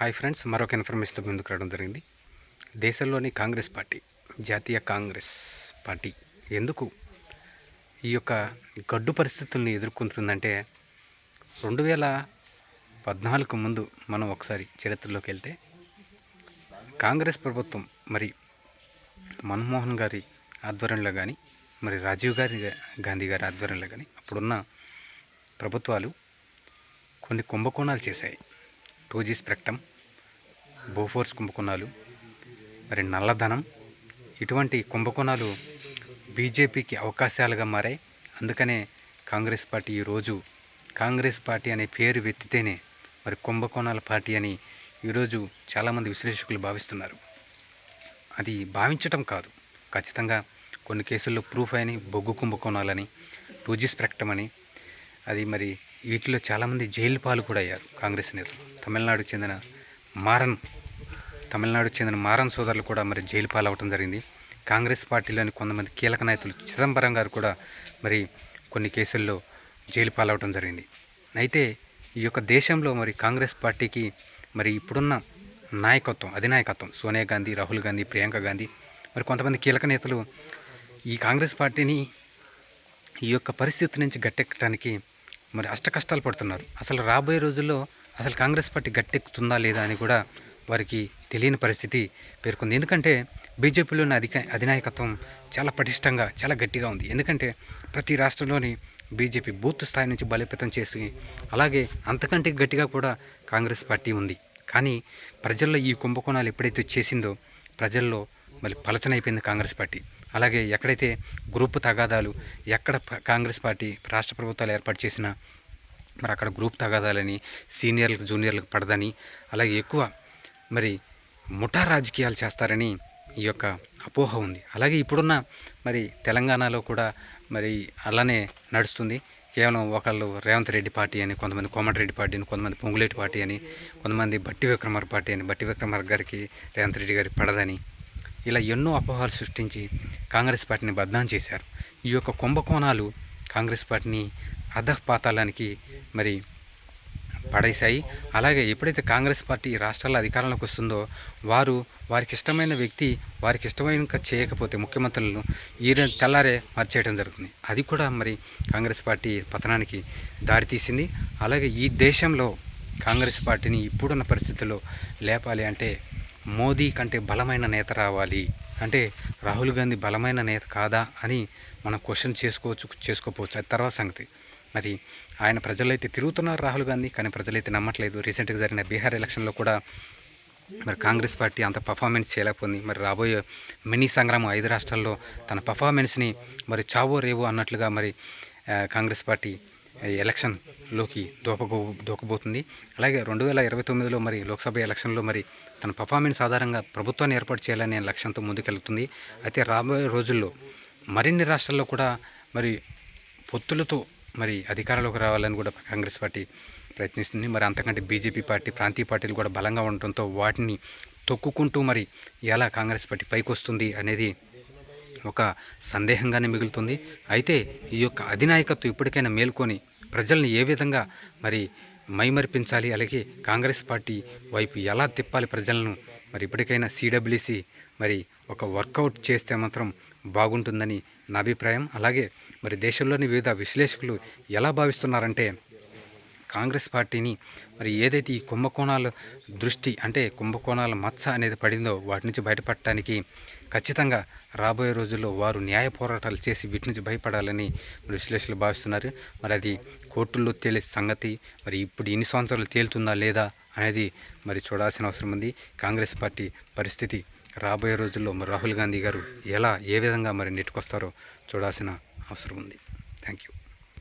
Hi friends మరొక ఇన్ఫర్మేషన్తో ముందుకు రావడం జరిగింది. దేశంలోని కాంగ్రెస్ పార్టీ జాతీయ కాంగ్రెస్ పార్టీ ఎందుకు ఈ యొక్క గడ్డు పరిస్థితుల్ని ఎదుర్కొంటుందంటే రెండు వేల పద్నాలుగు ముందు మనం ఒకసారి చరిత్రలోకి వెళ్తే కాంగ్రెస్ ప్రభుత్వం మరి మన్మోహన్ గారి ఆధ్వర్యంలో కానీ మరి రాజీవ్ గారి గాంధీ గారి ఆధ్వర్యంలో కానీ అప్పుడున్న ప్రభుత్వాలు కొన్ని కుంభకోణాలు చేశాయి. టూ జీ స్పెక్ట్రమ్ బోఫోర్స్ కుంభకోణాలు మరి నల్లధనం ఇటువంటి కుంభకోణాలు బీజేపీకి అవకాశాలుగా మారాయి. అందుకనే కాంగ్రెస్ పార్టీ ఈరోజు కాంగ్రెస్ పార్టీ అనే పేరు వెత్తితేనే మరి కుంభకోణాల పార్టీ అని ఈరోజు చాలామంది విశ్లేషకులు భావిస్తున్నారు. అది భావించటం కాదు. ఖచ్చితంగా కొన్ని కేసుల్లో ప్రూఫ్ అయిన బొగ్గు కుంభకోణాలని టూ జీ స్పెక్ట్రమ్ అని అది మరి వీటిలో చాలామంది జైలు పాలు కూడా అయ్యారు కాంగ్రెస్ నేతలు. తమిళనాడుకు చెందిన మారన్ తమిళనాడుకు చెందిన మారన్ సోదరులు కూడా మరి జైలు పాలవటం జరిగింది. కాంగ్రెస్ పార్టీలోని కొంతమంది కీలక నాయకులు చిదంబరం గారు కూడా మరి కొన్ని కేసుల్లో జైలు పాలవటం జరిగింది. అయితే ఈ యొక్క దేశంలో మరి కాంగ్రెస్ పార్టీకి మరి ఇప్పుడున్న నాయకత్వం అధినాయకత్వం సోనియా గాంధీ రాహుల్ గాంధీ ప్రియాంక గాంధీ మరి కొంతమంది కీలక నేతలు ఈ కాంగ్రెస్ పార్టీని ఈ యొక్క పరిస్థితి నుంచి గట్టెక్కడానికి మరి అష్ట కష్టాలు పడుతున్నారు. అసలు రాబోయే రోజుల్లో అసలు కాంగ్రెస్ పార్టీ గట్టెక్కుతుందా లేదా అని కూడా వారికి తెలియని పరిస్థితి పేర్కొంది. ఎందుకంటే బీజేపీలోని అధిక అధినాయకత్వం చాలా పటిష్టంగా చాలా గట్టిగా ఉంది. ఎందుకంటే ప్రతి రాష్ట్రంలోని బీజేపీ బూత్ స్థాయి నుంచి బలోపేతం చేసి అలాగే అంతకంటే గట్టిగా కూడా కాంగ్రెస్ పార్టీ ఉంది. కానీ ప్రజల్లో ఈ కుంభకోణాలు ఎప్పుడైతే చేసిందో ప్రజల్లో మళ్ళీ పలచనైపోయింది కాంగ్రెస్ పార్టీ. అలాగే ఎక్కడైతే గ్రూప్ తగాదాలు ఎక్కడ కాంగ్రెస్ పార్టీ రాష్ట్ర ప్రభుత్వాలు ఏర్పాటు చేసిన మరి అక్కడ గ్రూప్ తగాదాలని సీనియర్లకు జూనియర్లకు పడదని అలాగే ఎక్కువ మరి ముఠా రాజకీయాలు చేస్తారని ఈ యొక్క అపోహ ఉంది. అలాగే ఇప్పుడున్న మరి తెలంగాణలో కూడా మరి అలానే నడుస్తుంది. కేవలం ఒకళ్ళు రేవంత్ రెడ్డి పార్టీ అని కొంతమంది కోమటిరెడ్డి పార్టీ అని కొంతమంది పొంగులేటి పార్టీ అని కొంతమంది బట్టి విక్రమార్ పార్టీ అని బట్టి విక్రమార్ గారికి రేవంత్ రెడ్డి గారికి పడదని ఇలా ఎన్నో అపోహలు సృష్టించి కాంగ్రెస్ పార్టీని బద్నాం చేశారు. ఈ యొక్క కుంభకోణాలు కాంగ్రెస్ పార్టీని అధపాతాలానికి మరి పడేశాయి. అలాగే ఎప్పుడైతే కాంగ్రెస్ పార్టీ రాష్ట్రాల అధికారంలోకి వస్తుందో వారు వారికి ఇష్టమైన వ్యక్తి వారికి ఇష్టమైన చేయకపోతే ముఖ్యమంత్రులను ఈ తెల్లారే మార్చేయడం జరుగుతుంది. అది కూడా మరి కాంగ్రెస్ పార్టీ పతనానికి దారితీసింది. అలాగే ఈ దేశంలో కాంగ్రెస్ పార్టీని ఇప్పుడున్న పరిస్థితుల్లో లేపాలి అంటే మోదీ కంటే బలమైన నేత రావాలి. అంటే రాహుల్ గాంధీ బలమైన నేత కాదా అని మనం క్వశ్చన్ చేసుకోవచ్చు చేసుకోపోవచ్చు అది తర్వాత సంగతి. మరి ఆయన ప్రజలైతే తిరుగుతున్నారు రాహుల్ గాంధీ కానీ ప్రజలైతే నమ్మట్లేదు. రీసెంట్గా జరిగిన బీహార్ ఎలక్షన్లో కూడా మరి కాంగ్రెస్ పార్టీ అంత పర్ఫార్మెన్స్ చేయలేకపోయింది. మరి రాబోయే మినీ సంగ్రామం ఐదు రాష్ట్రాల్లో తన పర్ఫార్మెన్స్ని మరి చావో రేవో అన్నట్లుగా మరి కాంగ్రెస్ పార్టీ ఎలక్షన్లోకి దూపబో దూకబోతుంది అలాగే రెండు వేల ఇరవై తొమ్మిదిలో మరి లోక్సభ ఎలక్షన్లో మరి తన పర్ఫార్మెన్స్ ఆధారంగా ప్రభుత్వాన్ని ఏర్పాటు చేయాలనే లక్ష్యంతో ముందుకెళ్తుంది. అయితే రాబోయే రోజుల్లో మరిన్ని రాష్ట్రాల్లో కూడా మరి పొత్తులతో మరి అధికారంలోకి రావాలని కూడా కాంగ్రెస్ పార్టీ ప్రయత్నిస్తుంది. మరి అంతకంటే బీజేపీ పార్టీ ప్రాంతీయ పార్టీలు కూడా బలంగా ఉండటంతో వాటిని తొక్కుకుంటూ మరి ఎలా కాంగ్రెస్ పార్టీ పైకి వస్తుంది అనేది ఒక సందేహంగానే మిగులుతుంది. అయితే ఈ యొక్క అధినాయకత్వం ఇప్పటికైనా మేల్కొని ప్రజల్ని ఏ విధంగా మరి మైమరిపించాలి అలాగే కాంగ్రెస్ పార్టీ వైపు ఎలా తిప్పాలి ప్రజలను మరి ఇప్పటికైనా సిడబ్ల్యూసి మరి ఒక వర్కౌట్ చేస్తే మాత్రం బాగుంటుందని నా అభిప్రాయం. అలాగే మరి దేశంలోని వివిధ విశ్లేషకులు ఎలా భావిస్తున్నారంటే కాంగ్రెస్ పార్టీని మరి ఏదైతే ఈ కుంభకోణాల దృష్టి అంటే కుంభకోణాల మచ్చ అనేది పడిందో వాటి నుంచి బయటపడటానికి ఖచ్చితంగా రాబోయే రోజుల్లో వారు న్యాయ పోరాటాలు చేసి వీటి నుంచి భయపడాలని విశ్లేషకులు భావిస్తున్నారు. మరి అది కోర్టుల్లో తేలే సంగతి మరి ఇప్పుడు ఇన్ని సంవత్సరాలు తేలుతుందా లేదా అనేది మరి చూడాల్సిన అవసరం ఉంది. కాంగ్రెస్ పార్టీ పరిస్థితి రాబోయే రోజుల్లో మరి రాహుల్ గాంధీ గారు ఎలా ఏ విధంగా మరి నెట్టుకొస్తారో చూడాల్సిన అవసరం ఉంది. Thank you